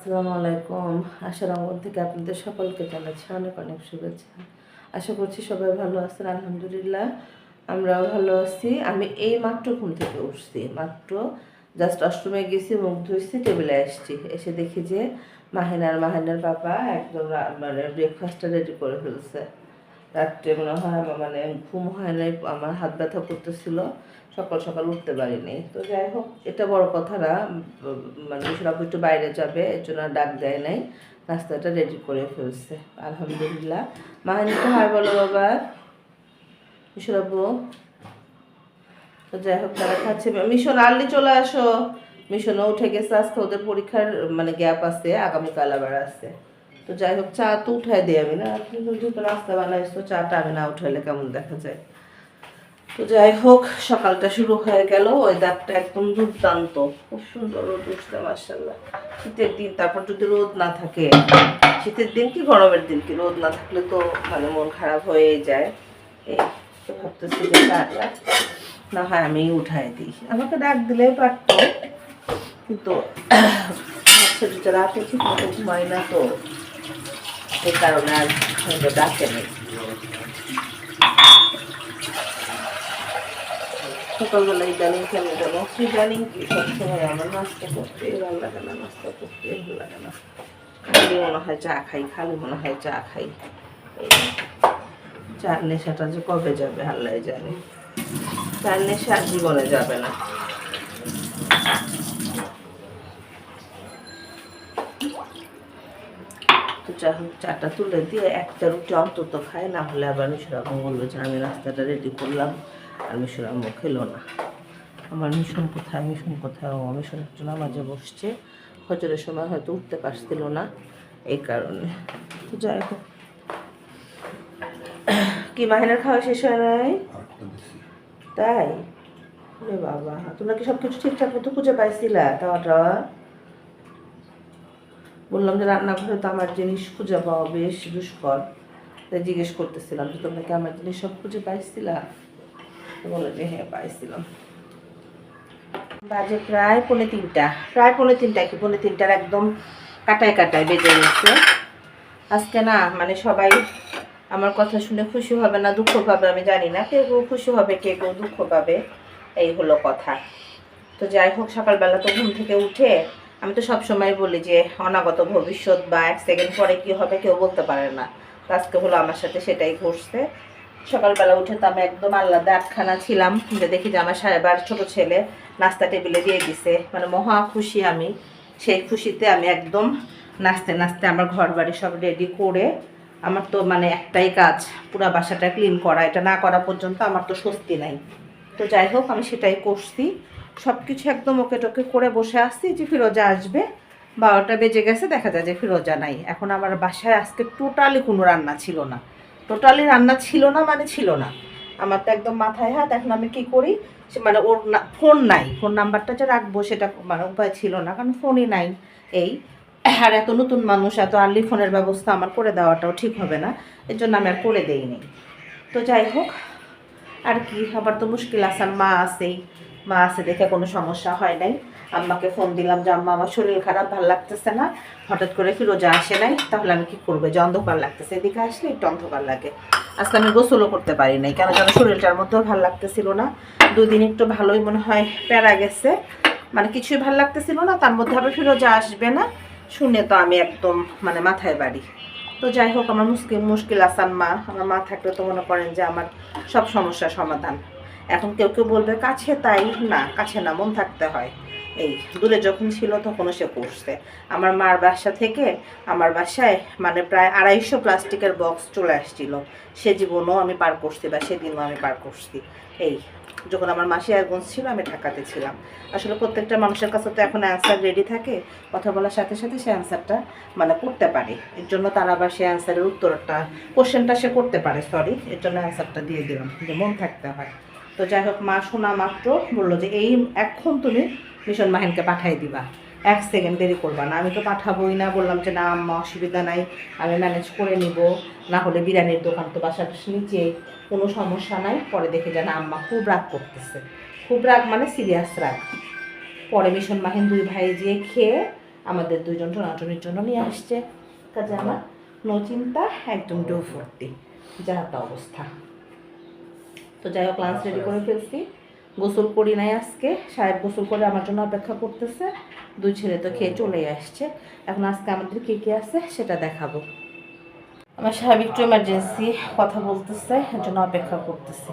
আসসালামু আলাইকুম। আশার অঙ্গন থেকে আপনাদের সকলকে জানাচ্ছি অনেক অনেক শুভেচ্ছা। আশা করছি সবাই ভালো আছেন, আলহামদুলিল্লাহ। আমরাও ভালো আছি। আমি এই মাত্র ঘুম থেকে উঠছি, মাত্র জাস্ট অষ্টমে গেছি, মুখ ধুইছি টেবিলে আসছি। এসে দেখি যে মাহিনার মাহিনার বাবা একদম মানে ব্রেকফাস্টটা রেডি করে ফেলছে। রাত্রে মনে হয় মানে ঘুম হয় নাই, আমার হাত ব্যথা করতেছিল, সকাল সকাল উঠতে পারিনি। তো যাই হোক, এটা বড় কথা না মানে মিশরাবু একটু বাইরে যাবে, এর জন্য ডাক দেয় নাই, নাস্তাটা রেডি করে ফেলছে, আলহামদুলিল্লাহ। মাহিনী তো হয় বলো বাবা। মিশরাবু তো যাই হোক, তারা খাচ্ছে। মিশন, আর্লি চলে আসো। মিশনও উঠে গেছে, আজকে ওদের পরীক্ষার মানে গ্যাপ আছে, আগামীকাল আবার আছে। তো যাই হোক, চা তো উঠাই দিই আমি না, আপনি তো নাস্তা বানাইছো চাটা আমি না উঠাইলে কেমন দেখা যায়? তো যাই হোক, সকালটা শুরু হয়ে গেল, ওয়েদারটা একদম দুর্দান্ত, খুব সুন্দর রোদ উঠছে মার্শাল্লাহ শীতের দিন, তারপর যদি রোদ না থাকে, শীতের দিন কি গরমের দিন কি? রোদ না থাকলে তো মানে মন খারাপ হয়ে যায়। এই তো ভাবতেছি যে না হয় আমি উঠাই দিই। আমাকে ডাক দিলেই পারতো, কিন্তু রাতে ঠিক মতো ঘুমাই না তো। এই কারণে আর ডাকে নেই। সকালবেলা ইদানিং কেন যেন ইদানিং কি? সবসময় আমার নাস্তা করতে ভালো লাগে না নাস্তা করতে ভালো লাগে না খালি মনে হয় চা খাই, খালি মনে হয় চা খাই। চার নেশাটা যে কবে যাবে আল্লাহ জানে। চার নেশা জীবনে যাবে না। চা চাটা তুলে দিয়ে একটা রুটি অন্তত খায় না হলে আবার মিশরাম বলল যে আমি রাস্তাটা রেডি করলাম আর মিশরাম খেলো না। আমার মিশন কোথায় মিশন কোথায়? ও মিশন একটু নামাজে বসছে। হজরের সময় হয়তো উঠতে পারছিল না এই কারণে। তো যাই হোক। কি মাহিনার খাওয়া শেষ হয় নাই? তাই? রে বাবা তোমরা কি সব কিছু ঠিকঠাক মতো খুঁজে পাইছিলা? টাওয়া বললাম যে রান্নাঘরে তো আমার জিনিস খুঁজে পাওয়া বেশ দুষ্কর। তাই জিজ্ঞেস করতেছিলাম যে, তোমরা কি আমার জিনিস সব খুঁজে পাইছিলা? বলে যে হ্যাঁ পাইছিলাম। বাজে প্রায় পৌনে তিনটা, প্রায় পৌনে তিনটা কি, পৌনে তিনটার একদম কাটায় কাটায় বেজে গেছে। আজকে না মানে সবাই আমার কথা শুনে খুশি হবে না, দুঃখ পাবে আমি জানি না, কেউ কেউ খুশি হবে কে কেউ দুঃখ পাবে, এই হলো কথা। তো যাই হোক, সকালবেলা তো ঘুম থেকে উঠে আমি তো সব সময় বলি যে অনাগত ভবিষ্যৎ বা এক সেকেন্ড পরে কি হবে কেউ বলতে পারে না। তো আজকে হলো আমার সাথে সেটাই ঘটছে। সকালবেলা উঠে তো আমি একদম আলাদা আটখানা ছিলাম যে দেখি যে আমার সাহেবার ছোট ছেলে নাস্তা টেবিলে দিয়ে দিছে। মানে মহা খুশি আমি। সেই খুশিতে আমি একদম নাচতে নাচতে আমার ঘর বাড়ি সব রেডি করে আমার তো মানে একটাই কাজ, পুরো বাসাটা ক্লিন করা। এটা না করা পর্যন্ত আমার তো স্বস্তি নাই। তো যাই হোক, আমি সেটাই করছি। সব কিছু একদম ওকে টোকে করে বসে আসছি যে ফিরোজা আসবে। বারোটা বেজে গেছে, দেখা যায় যে ফিরোজা নাই। এখন আমার বাসায় আজকে টোটালি কোনো রান্না ছিল না। টোটালি রান্না ছিল না মানে ছিল না। আমার তো একদম মাথায় হাত, এখন আমি কি করি? মানে ওর ফোন নাই। ফোন নাম্বারটা যে রাখব সেটা মানে উপায় ছিল না, কারণ ফোনই নাই এই। আর এত নতুন মানুষ, এত আর্লি ফোনের ব্যবস্থা আমার করে দেওয়াটাও ঠিক হবে না। এর জন্য আমি আর করে দেইনি। তো যাই হোক, আর কি আবার তো মুশকিল, আসার মা আছেই। মা আছে দেখে কোনো সমস্যা হয় নাই। আম্মাকে ফোন দিলাম যে, আম্মা, আমার শরীর খারাপ, ভালো লাগতেছে না। হঠাৎ করে ফিরোজা আসে নাই? তাহলে আমি কি করব? যে অন্ধকার লাগতেছে। এদিকে আসলে একটু অন্ধকার লাগে। আজকে আমি গোসলও করতে পারি নাই। কেন যেন শরীরটার মধ্যেও ভালো লাগতেছিল না। দুই দিন একটু ভালোই মনে হয় প্যারা গেছে। মানে কিছুই ভালো লাগতেছিল না। তার মধ্যে আবার ফিরোজা আসবে না। শুনে তো আমি একদম মানে মাথায় বাড়ি। তো যাই হোক, আমার মুশকিল মুশকিল আসান মা আমার মা থাকলে তো মনে করেন যে আমার সব সমস্যার সমাধান। এখন কেউ কেউ বলবে, কাছে তাই না, কাছে না, মন থাকতে হয়। এই, দূরে যখন ছিল তখনও সে করছে। আমার মার বাসা থেকে, আমার বাসায় মানে প্রায় আড়াইশো প্লাস্টিকের বক্স চলে আসছিল। সে জীবনও আমি পার করছি বা সেদিনও আমি পার করছি। এই, যখন আমার মাসি একগঞ্জ ছিল, আমি ঢাকাতে ছিলাম। আসলে প্রত্যেকটা মানুষের কাছে তো এখন অ্যান্সার রেডি থাকে। কথা বলার সাথে সাথে সে অ্যান্সারটা মানে করতে পারে। এর জন্য তারা আবার সে অ্যান্সারের উত্তরটা কোশ্চেনটা সে করতে পারে সরি এর জন্য অ্যান্সারটা দিয়ে দিলাম যে মন থাকতে হয়। তো যাই হোক, মা শোনা মাত্র বলল যে, এই এখন তুমি মিশন মাহিনকে পাঠাই দিবা। এক সেকেন্ড দেরি করবা না। আমি তো পাঠাবোই না। বললাম যে, না আম্মা, অসুবিধা নাই। আমি ম্যানেজ করে নিব। না হলে বিরিয়ানির দোকান তো বাসার নিচে কোনো সমস্যা নাই। পরে দেখে যে, না আম্মা, খুব রাগ করতেছে। খুব রাগ মানে সিরিয়াস রাগ। পরে মিশন মাহিন দুই ভাই যেয়ে খেয়ে আমাদের দুজন টোনাটনির জন্য নিয়ে আসছে। কাজে আমার নো চিন্তা, একদম ডো ভর্তি। যা তা অবস্থা। তো যাই হোক লাঞ্চ রেডি করে ফেলছি। গোসল করি নাই আজকে। সাহেব গোসল করে আমার জন্য অপেক্ষা করতেছে। দুই ছেলে তো খেয়ে চলেই আসছে। এখন আজকে আমাদের কে কে আছে সেটা দেখাবো। আমার সাহেব একটু এমার্জেন্সি কথা বলতেছে এর জন্য অপেক্ষা করতেছে।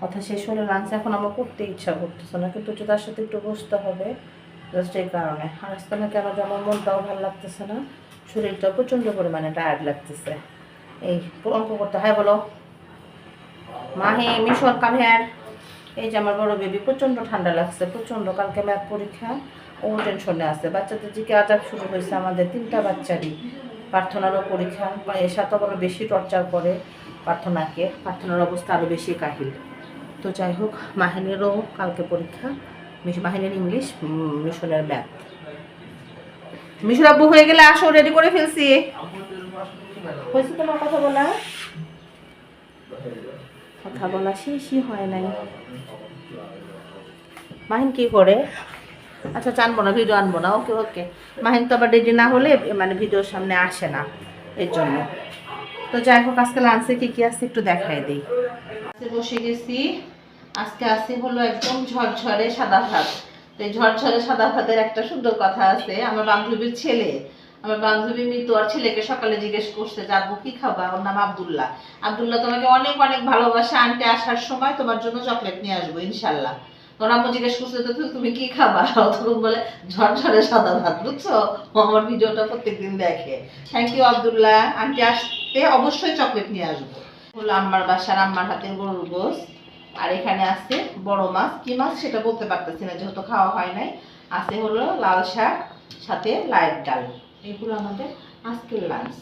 কথা শেষ হলে লাঞ্চ এখন আমার করতে ইচ্ছা করতেছে না কিন্তু তার সাথে একটু বসতে হবে। জাস্ট এই কারণে। আর আজকে না কেন যে আমার মনটাও ভালো লাগতেছে না শরীরটা প্রচণ্ড পরিমাণে টায়ার্ড লাগতেছে। এই অঙ্ক করতে হয় বলো। মাহে মিশন কামের এই যে আমার বড় বেবি প্রচণ্ড ঠান্ডা লাগছে, প্রচণ্ড কালকে ম্যাথ পরীক্ষা, ও টেনশনে আছে। বাচ্চাদের দিকে আজাব শুরু হয়েছে আমাদের তিনটা বাচ্চারই। প্রার্থনারও পরীক্ষা এর সাথে আরও বেশি টর্চার করে প্রার্থনাকে। প্রার্থনার অবস্থা আরও বেশি কাহিল। তো যাই হোক, মাহিনেরও কালকে পরীক্ষা মাহিনের ইংলিশ মিশনের ম্যাথ মিশন আব্বু হয়ে গেলে আসো রেডি করে ফেলছি। হয়েছে তোমার কথা বলা? কথা বলা শেষই হয় নাই। মাহিন কি করে? আচ্ছা আনব না ভিডিও আনব না। ওকে ওকে মাহিন তো আবার রেডি না হলে মানে ভিডিওর সামনে আসে না এর জন্য। তো যাই হোক, আজকে লাঞ্চে কি কি আছে একটু দেখাই দিই। বসে গেছি। আজকে আসি হলো একদম ঝরঝরে সাদা ভাত। তো এই ঝরঝরে সাদা ভাতের একটা সুন্দর কথা আছে। আমার বান্ধবীর ছেলে। আমার বান্ধবী মিতু আর ছেলেকে সকালে জিজ্ঞেস করছে যে আব্বু কি খাবা? ওর নাম আবদুল্লাহ। আব্দুল্লাহ তোমাকে অনেক অনেক ভালোবাসা। আনতে আসার সময় তোমার জন্য চকলেট নিয়ে আসব, ইনশাল্লাহ। তোর আম্মু জিজ্ঞেস করছে, তো তুমি কি খাবা? তখন বলে ঝরঝরে সাদা ভাত, বুঝছ? আমার ভিডিওটা প্রত্যেকদিন দেখে। Thank you Abdullah. আন্টি আসতে অবশ্যই চকলেট নিয়ে আসব। হলো আম্মার বাসার আম্মার হাতের গরুর গোস আর এখানে আছে বড় মাছ। কি মাছ সেটা বলতে পারতেছি না, যেহেতু খাওয়া হয় নাই। আছে হলো লাল শাক, সাথে লাইট ডাল। এগুলো আমাদের আজকের লাঞ্চ